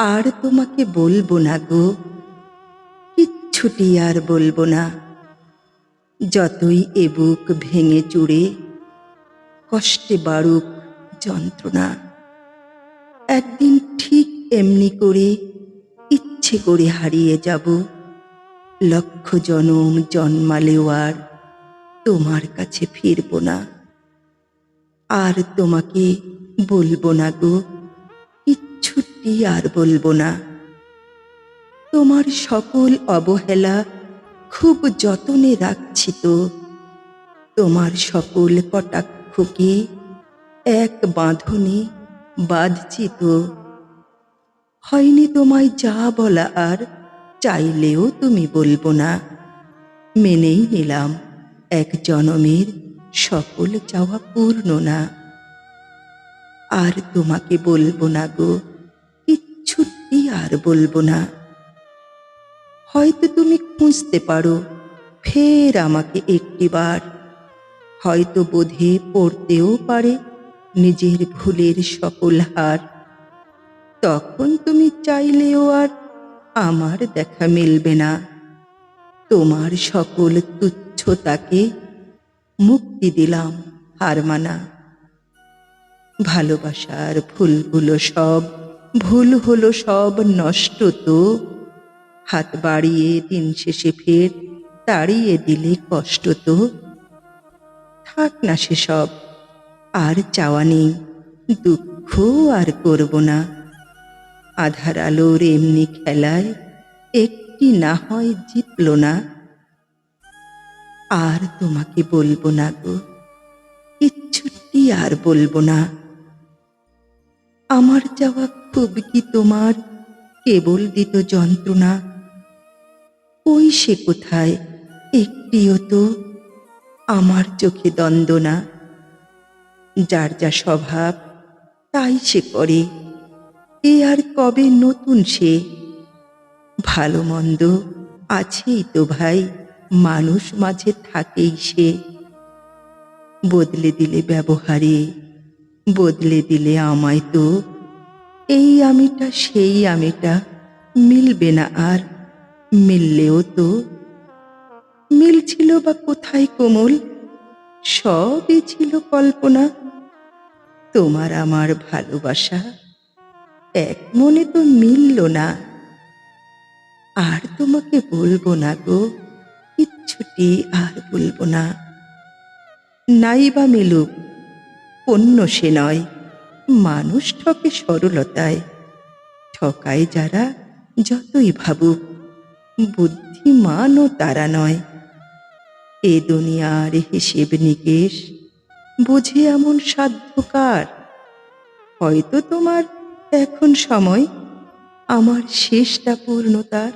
আর তোমাকে বলব না গো। কিচ্ছুটি আর বলব না। যতই এবুক ভেঙে চুড়ে, কষ্টে বাড়ুক যন্ত্রণা। একদিন ঠিক এমনি করে ইচ্ছে করে হারিয়ে যাব। লক্ষ জনম জন্মালেও আর তোমার কাছে ফিরব না। আর তোমাকে বলব না গো। কিচ্ছুটি আর বলব না। তোমার সকল অবহেলা খুব যতনে রাখছি তো। তোমার সকল কটাক্ষকে এক বাঁধনে বাঁধছি তো। হয়নি তোমায় যা বলা আর চাইলেও তুমি বলব না। মেনেই নিলাম, এক জনমের সকল চাওয়া পূর্ণ না। আর তোমাকে বলব না গো আর বলব না। হয়তো তুমি খুঁজতে পারো, ফের আমাকে একটিবার হয়তো বোধে পড়তেও পারে নিজের ভুলের সকল হার। তখন তুমি চাইলেও আর আমার দেখা মিলবে না। তোমার সকল তুচ্ছতাকে মুক্তি দিলাম হার মানা ভালোবাসার ফুলগুলো সব ভুল হলো সব নষ্ট তো। হাত বাড়িয়ে দিন শেষে ফের তাড়িয়ে দিলে কষ্ট তো। থাক না সেসব, আর চাওয়া নেই, দুঃখ আর করব না। আধার আলোর এমনি খেলায় একটি না হয় জিতল না। আর তোমাকে বলব না গো, কিচ্ছুটি আর বলব না। আমার যাওয়া খুব কি তোমার? কেবল দিত যন্ত্রণা। ওই সে কোথায়? একটিও তো আমার চোখে দ্বন্দ্ব না। যার যা স্বভাব, তাই সে করে। এ আর কবে নতুন সে? ভালো মন্দ আছেই তো ভাই, মানুষ মাঝে থাকেই সে। বদলে দিলে ব্যবহারে বদলে দিলে আমায় তো। এই আমিটা, সেই আমিটা, মিলবে না আর মিললেও তো। মিলছিল বা কোথায় কোমল? সবই ছিল কল্পনা। তোমার আমার ভালোবাসা এক মনে তো মিলল না। আর তোমাকে বলব না গো, কিচ্ছুটি আর বলব না। নাই বা মিলুক পণ্য সে নয়। মানুষ ঠকে সরলতায়। ঠকায় যারা যতই ভাবুক বুদ্ধিমানও তারা নয়। এ দুনিয়ার হিসেব নিকেশ, বুঝে এমন সাধ্যকার হয়তো তোমার এখন সময়, আমার শেষটা পূর্ণতার